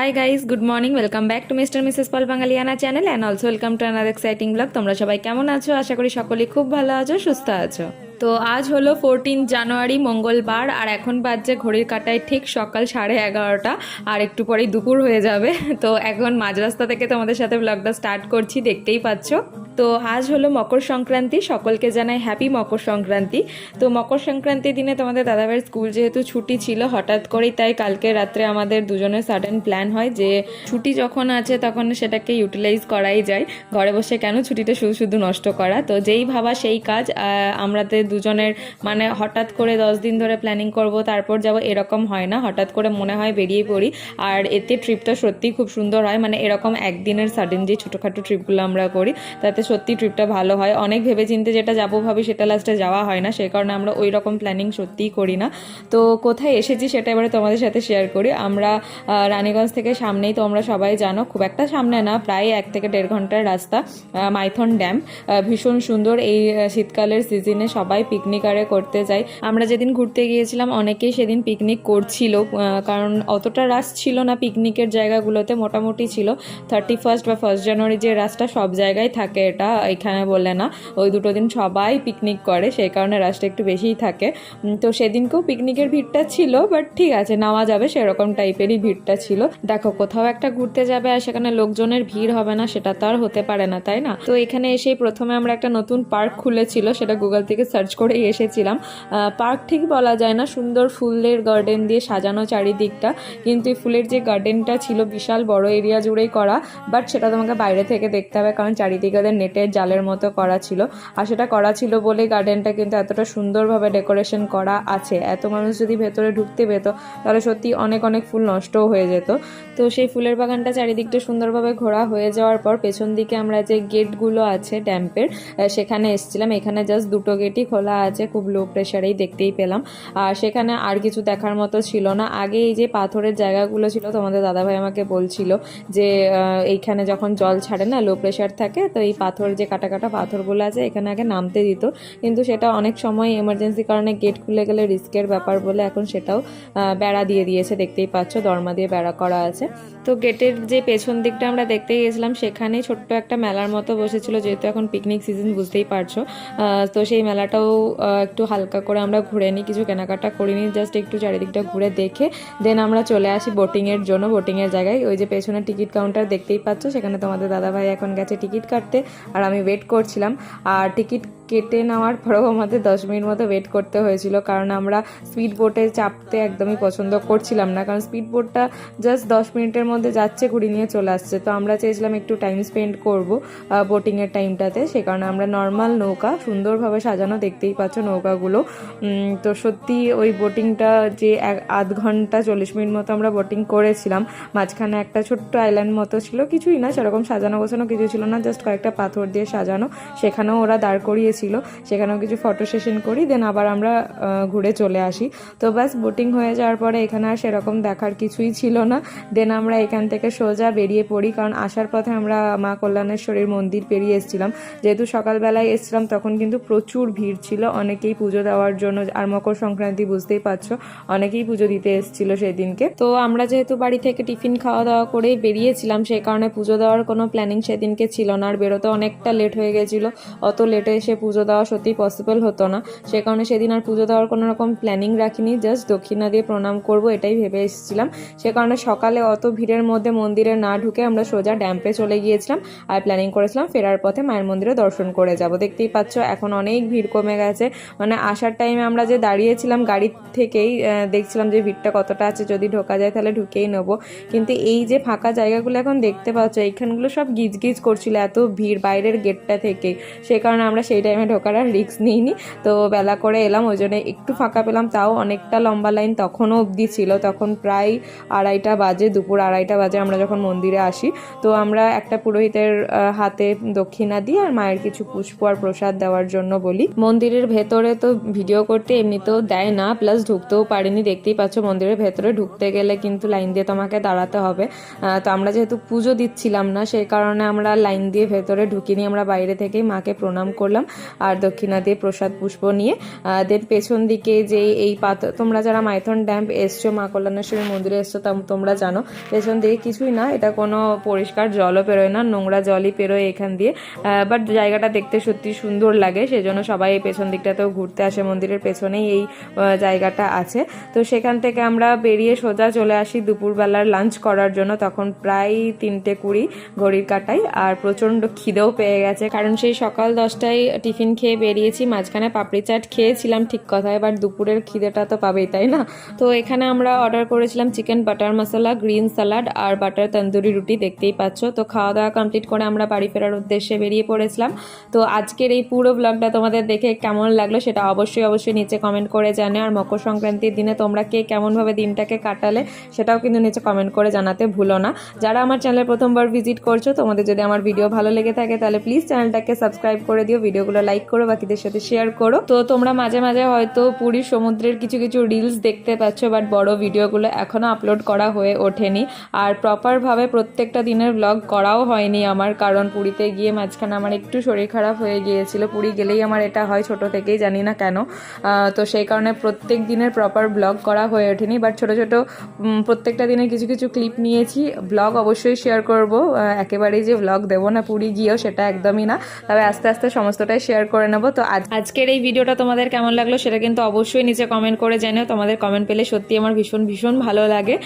Hi guys good morning welcome back to Mr Mrs Paul Bangaliyana channel and also welcome to another exciting blog তোমরা সবাই কেমন আছো আশা করি সকলেই খুব ভালো আছো সুস্থ আছো তো আজ হলো ফোরটিন জানুয়ারি মঙ্গলবার, আর এখন বাজছে ঘড়ির কাটায় ঠিক সকাল সাড়ে এগারোটা, আর একটু পরেই দুপুর হয়ে যাবে। তো এখন মাঝ রাস্তা থেকে তোমাদের সাথে ব্লগটা স্টার্ট করছি, দেখতেই পাচ্ছ। তো আজ হলো মকর সংক্রান্তি, সকলকে জানাই হ্যাপি মকর সংক্রান্তি। তো মকর সংক্রান্তির দিনে তোমাদের দাদাভাইয়ের স্কুল যেহেতু ছুটি ছিল, হঠাৎ করেই তাই কালকে রাত্রে আমাদের দুজনের সাডেন প্ল্যান হয় যে ছুটি যখন আছে তখন সেটাকে ইউটিলাইজ করাই যায়। ঘরে বসে কেন ছুটিটা শুধু শুধু নষ্ট করা? তো যেই ভাবা সেই কাজ আমাদের দুজনের মানে হঠাৎ করে দশ দিন ধরে প্ল্যানিং করব, তারপর যাব এরকম হয় না। হঠাৎ করে মনে হয় বেরিয়ে পড়ি। আর এতে ট্রিপটা সত্যিই খুব সুন্দর হয়। মানে এরকম একদিনের সাডেন যে ছোটোখাটো ট্রিপগুলো আমরা করি, তাতে সত্যি ট্রিপটা ভালো হয়। অনেক ভেবে চিন্তে যেটা যাব ভাবি সেটা লাস্টে যাওয়া হয় না। সেই কারণে আমরা ওই রকম প্ল্যানিং সত্যিই করি না। তো কোথায় এসেছি সেটা এবারে তোমাদের সাথে শেয়ার করি। আমরা রানীগঞ্জ থেকে সামনেই তোমরা সবাই জানো, খুব একটা সামনে না, প্রায় এক থেকে দেড় ঘণ্টার রাস্তা মাইথন ড্যাম। ভীষণ সুন্দর এই শীতকালের সিজনে সবাই পিকনিক আরে করতে যায়। আমরা যেদিন ঘুরতে গিয়েছিলাম, অনেকেই সেদিন পিকনিক করছিল কারণ অতটা রাশ ছিল না পিকনিকের জায়গাগুলোতে, মোটামুটি ছিল। থার্টি ফার্স্ট বা ফার্স্ট জানুয়ারি যে রাশটা সব জায়গায় থাকে। এটা এখানে বলে না। ওই দুটো দিন সবাই পিকনিক করে, সেই কারণে রাশটা একটু বেশিই থাকে। তো সেদিনকেও পিকনিকের ভিড়টা ছিল বাট ঠিক আছে, নেওয়া যাবে, সেরকম টাইপেরই ভিড়টা ছিল। দেখো, কোথাও একটা ঘুরতে যাবে আর সেখানে লোকজনের ভিড় হবে না, সেটা তো আর হতে পারে না, তাই না? তো এখানে এসেই প্রথমে আমরা একটা নতুন পার্ক খুলেছিল, সেটা গুগল থেকে সার্চ করেই এসেছিলাম। পার্ক ঠিক বলা যায় না, সুন্দর ফুলের গার্ডেন দিয়ে সাজানো চারিদিকটা, কিন্তু এই ফুলের যে গার্ডেনটা ছিল বিশাল বড় এরিয়া জুড়েই করা বাট সেটা তোমাকে বাইরে থেকে দেখতে হবে, কারণ চারিদিকে নেটের জালের মতো করা ছিল। আর সেটা করা ছিল বলে গার্ডেনটা কিন্তু এতটা সুন্দরভাবে ডেকোরেশন করা আছে। এত মানুষ যদি ভেতরে ঢুকতে পেত, তাহলে সত্যি অনেক অনেক ফুল নষ্টও হয়ে যেত। তো সেই ফুলের বাগানটা চারিদিকটা সুন্দরভাবে ঘোরা হয়ে যাওয়ার পর পেছন দিকে আমরা যে গেটগুলো আছে ড্যাম্পের সেখানে এসেছিলাম। এখানে জাস্ট দুটো গেটই খোলা আছে, খুব লো প্রেশারেই দেখতেই পেলাম। আর সেখানে আর কিছু দেখার মতো ছিল না। আগে এই যে পাথরের জায়গাগুলো ছিল, তোমাদের দাদাভাই আমাকে বলছিল যে এইখানে যখন জল ছাড়ে না লো প্রেশার থাকে, তো এই পাথর, যে কাটা কাটা পাথরগুলো আছে, এখানে আগে নামতে দিত। কিন্তু সেটা অনেক সময় এমার্জেন্সি কারণে গেট খুলে গেলে রিস্কের ব্যাপার বলে এখন সেটাও বেড়া দিয়ে দিয়েছে। দেখতেই পাচ্ছ, দরমা দিয়ে বেড়া করা আছে। তো গেটের যে পেছন দিকটা আমরা দেখতে গিয়েছিলাম, সেখানেই ছোট্ট একটা মেলার মতো বসেছিল। যেহেতু এখন পিকনিক সিজন বুঝতেই পারছ। তো সেই মেলাটাও একটু হালকা করে আমরা ঘুরে নিই। কিছু কেনাকাটা করিনি জাস্ট একটু চারিদিকটা ঘুরে দেখে দেন আমরা চলে আসি বোটিংয়ের জন্য। বোটিংয়ের জায়গায় ওই যে পেছনে টিকিট কাউন্টার দেখতেই পাচ্ছ, সেখানে তোমাদের দাদাভাই এখন গেছে টিকিট কাটতে। আর আমি ওয়েট করছিলাম। আর টিকিট কেটে নেওয়ার পরেও আমাদের দশ মিনিট মতো ওয়েট করতে হয়েছিল, কারণ আমরা স্পিড বোটে চাপতে একদমই পছন্দ করছিলাম না। কারণ স্পিড বোটটা জাস্ট দশ মিনিটের মধ্যে যাচ্ছে ঘুরি নিয়ে চলে আসছে। তো আমরা চেয়েছিলাম একটু টাইম স্পেন্ড করব বোটিংয়ের টাইমটাতে সে কারণে আমরা নর্মাল নৌকা, সুন্দরভাবে সাজানো দেখতেই পাচ্ছ নৌকাগুলো। তো সত্যি ওই বোটিংটা যে এক, আধ ঘণ্টা চল্লিশ মিনিট মতো আমরা বোটিং করেছিলাম, মাঝখানে একটা ছোট্ট আইল্যান্ড মতো ছিল, কিছুই না, সেরকম সাজানো গোছানো কিছু ছিল না জাস্ট কয়েকটা পাথর দিয়ে সাজানো। সেখানেও ওরা দাঁড় করিয়েছিল। সেখানেও কিছু ফটো সেশন করি দেন আবার আমরা ঘুরে চলে আসি। তো ব্যাস বোটিং হয়ে যাওয়ার পরে এখানে আর সেরকম দেখার কিছুই ছিল না। দেন আমরা এখান থেকে সোজা বেরিয়ে পড়ি, কারণ আসার পথে আমরা মা কল্যাণেশ্বরীর মন্দির পেরিয়ে এসেছিলাম। যেহেতু সকালবেলায় এসেছিলাম, তখন কিন্তু প্রচুর ভিড় ছিল। অনেকেই পুজো দেওয়ার জন্য, আর মকর সংক্রান্তি বুঝতেই পারছ, অনেকেই পুজো দিতে এসেছিল সেদিনকে। তো আমরা যেহেতু বাড়ি থেকে টিফিন খাওয়া দাওয়া করেই বেরিয়েছিলাম, সেই কারণে পুজো দেওয়ার কোনো প্ল্যানিং সেদিনকে ছিল না, আর বেরোতে অনেকটা লেট হয়ে গেছিল। অত লেটে এসে পুজো দেওয়া সত্যি পসিবল হতো না। সে কারণে সেদিন আর পুজো দেওয়ার কোনো রকম প্ল্যানিং রাখিনি। জাস্ট দক্ষিণা দিয়ে প্রণাম করব, এটাই ভেবে এসেছিলাম। সে কারণে সকালে অত ভিড়ের মধ্যে মন্দিরে না ঢুকে আমরা সোজা ড্যাম্পে চলে গিয়েছিলাম আর প্ল্যানিং করেছিলাম ফেরার পথে মায়ের মন্দিরে দর্শন করে যাব। দেখতেই পাচ্ছ, এখন অনেক ভিড় কমে গেছে। মানে আসার টাইমে আমরা যে দাঁড়িয়েছিলাম গাড়ি থেকেই দেখছিলাম যে ভিড়টা কতটা আছে। যদি ঢোকা যায় তাহলে ঢুকেই নেব। কিন্তু এই যে ফাঁকা জায়গাগুলো এখন দেখতে পাচ্ছ, এইখানগুলো সব গিজ গিজ করছিল। এত ভিড় বাইরের গেটটা থেকে। সে কারণে আমরা সেই টাইমে ঢোকার আর রিস্ক নিইনি। তো বেলা করে এলাম, ওই জন্য একটু ফাঁকা পেলাম। তাও অনেকটা লম্বা লাইন তখনও অবধি ছিল। তখন প্রায় আড়াইটা বাজে, দুপুর আড়াইটা বাজে আমরা যখন মন্দিরে আসি। তো আমরা একটা পুরোহিতের হাতে দক্ষিণা দিই আর মায়ের কিছু পুষ্প আর প্রসাদ দেওয়ার জন্য বলি। মন্দিরের ভেতরে তো ভিডিও করতে এমনিতেও দেয় না প্লাস ঢুকতেও পারিনি। দেখতেই পাচ্ছ মন্দিরের ভেতরে ঢুকতে গেলে কিন্তু লাইন দিয়ে তোমাকে দাঁড়াতে হবে। তো আমরা যেহেতু পুজো দিচ্ছিলাম না সেই কারণে আমরা লাইন দিয়ে ভেতরে ঢুকিনি আমরা বাইরে থেকেই মাকে প্রণাম করলাম আর দক্ষিণা দিয়ে প্রসাদ পুষ্প নিয়ে দেন পেছন দিকে যে এই পাথর তোমরা যারা মাইথন ড্যাম এসছো, মা কল্যাণেশ্বরী মন্দিরে এসছো তোমরা জানো, পেছন দিকে কিছুই না, এটা কোনো পরিষ্কার জলও পেরোয় না, নোংরা জলই পেরোয় এখান দিয়ে বাট জায়গাটা দেখতে সত্যি সুন্দর লাগে, সেজন্য সবাই এই পেছন দিকটাতেও ঘুরতে আসে, মন্দিরের পেছনেই এই জায়গাটা আছে। তো সেখান থেকে আমরা বেরিয়ে সোজা চলে আসি দুপুরবেলার লাঞ্চ করার জন্য, তখন প্রায় তিনটে কুড়ি ঘড়ির কাটাই আর প্রচণ্ড খিদেও পেয়ে গেছে। কারণ সেই সকাল দশটায় টিফিন খেয়ে বেরিয়েছি, মাঝখানে পাপড়ি চাট খেয়েছিলাম, ঠিক কথা। এবার দুপুরের খিদেটা তো পাবেই, তাই না? তো এখানে আমরা অর্ডার করেছিলাম chicken butter masala green salad আর বাটার তন্দুরি রুটি দেখতেই পাচ্ছ। তো খাওয়া দাওয়া কমপ্লিট করে আমরা বাড়ি ফেরার উদ্দেশ্যে বেরিয়ে পড়েছিলাম। তো আজকের এই পুরো ব্লগটা তোমাদের দেখে কেমন লাগল সেটা অবশ্যই অবশ্যই নিচে কমেন্ট করে জানে আর মকর সংক্রান্তির দিনে তোমরা কে কেমনভাবে দিনটাকে কাটালে সেটাও কিন্তু নিচে কমেন্ট করে জানাতে ভুলো না। যারা আমার চ্যানেলে প্রথমবার ভিজিট করছ, তোমাদের যদি আমার ভিডিও ভালো লেগে থাকে তাহলে প্লিজ চ্যানেলটাকে সাবস্ক্রাইব করে দিও ভিডিওগুলো লাইক করো, বাকিদের সাথে শেয়ার করো। তো তোমরা মাঝে মাঝে হয়তো পুরীর সমুদ্রের কিছু কিছু রিলস দেখতে পাচ্ছ বাট বড় ভিডিওগুলো এখনও আপলোড করা হয়ে ওঠেনি। আর প্রপারভাবে প্রত্যেকটা দিনের ব্লগ করাও হয়নি আমার, কারণ পুরীতে গিয়ে মাঝখানে আমার একটু শরীর খারাপ হয়ে গিয়েছিল। পুরী গেলেই আমার এটা হয়, ছোট থেকেই জানি না কেন। তো সেই কারণে প্রত্যেক দিনের প্রপার ব্লগ করা হয়ে ওঠেনি বাট ছোট ছোট প্রত্যেকটা দিনের কিছু কিছু ক্লিপ নিয়েছি। ব্লগ অবশ্যই শেয়ার করব একেবারেই যে ব্লগ দেবো না, পুরী গিয়েও সেটা একদমই না। তবে আস্তে আস্তে সমস্তটাই শেয়ার করে নেব। তো আজকের এই ভিডিওটা তোমাদের কেমন লাগল সেটা কিন্তু অবশ্যই নিচে কমেন্ট করে জানিও। তোমাদের কমেন্ট পেলে সত্যি আমার ভীষণ ভীষণ ভালো লাগে।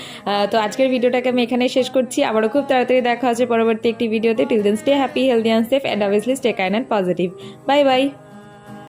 তো আজকের ভিডিওটাকে আমি এখানেই শেষ করছি। আবারও খুব তাড়াতাড়ি দেখা হচ্ছে পরবর্তী একটি ভিডিওতে। Till then stay happy healthy and safe and obviously stay kind and positive bye bye